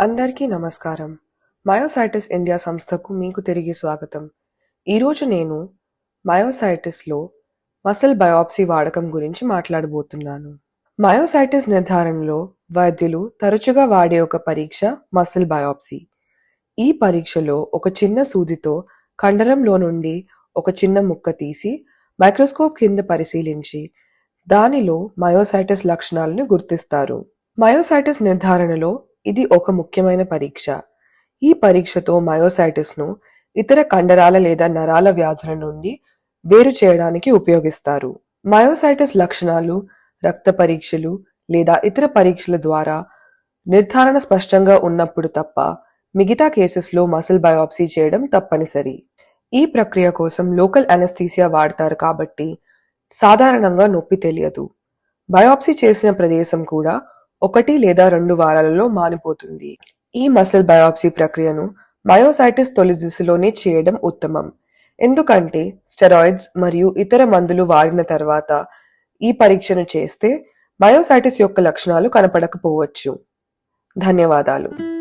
అందరికీ నమస్కారం. Myositis India సంస్థకు మీకు తిరిగి స్వాగతం. ఈరోజు నేను మయోసైటిస్లో మసిల్ బయాప్సీ వాడకం గురించి మాట్లాడబోతున్నాను. మయోసైటిస్ నిర్ధారణలో వైద్యులు తరచుగా వాడే ఒక పరీక్ష మసిల్ బయాప్సీ. ఈ పరీక్షలో ఒక చిన్న సూదితో కండరంలో నుండి ఒక చిన్న ముక్క తీసి మైక్రోస్కోప్ కింద పరిశీలించి దానిలో మయోసైటిస్ లక్షణాలను గుర్తిస్తారు. మయోసైటిస్ నిర్ధారణలో ఇది ఒక ముఖ్యమైన పరీక్ష. ఈ పరీక్షతో మయోసైటిస్ను ఇతర కండరాల లేదా నరాల వ్యాధుల నుండి వేరు చేయడానికి ఉపయోగిస్తారు. మయోసైటిస్ లక్షణాలు రక్త పరీక్షలు లేదా ఇతర పరీక్షల ద్వారా నిర్ధారణ స్పష్టంగా ఉన్నప్పుడు తప్ప మిగతా కేసెస్లో మసిల్ బయాప్సీ చేయడం తప్పనిసరి. ఈ ప్రక్రియ కోసం లోకల్ అనస్థీసియా వాడతారు కాబట్టి సాధారణంగా నొప్పి తెలియదు. బయాప్సీ చేసిన ప్రదేశం కూడా ఒకటి లేదా రెండు వారాలలో మానిపోతుంది. ఈ మసిల్ బయాప్సీ ప్రక్రియను మయోసైటిస్ తొలి దిశలోనే చేయడం ఉత్తమం. ఎందుకంటే స్టెరాయిడ్స్ మరియు ఇతర మందులు వాడిన తర్వాత ఈ పరీక్షను చేస్తే మయోసైటిస్ యొక్క లక్షణాలు కనపడకపోవచ్చు. ధన్యవాదాలు.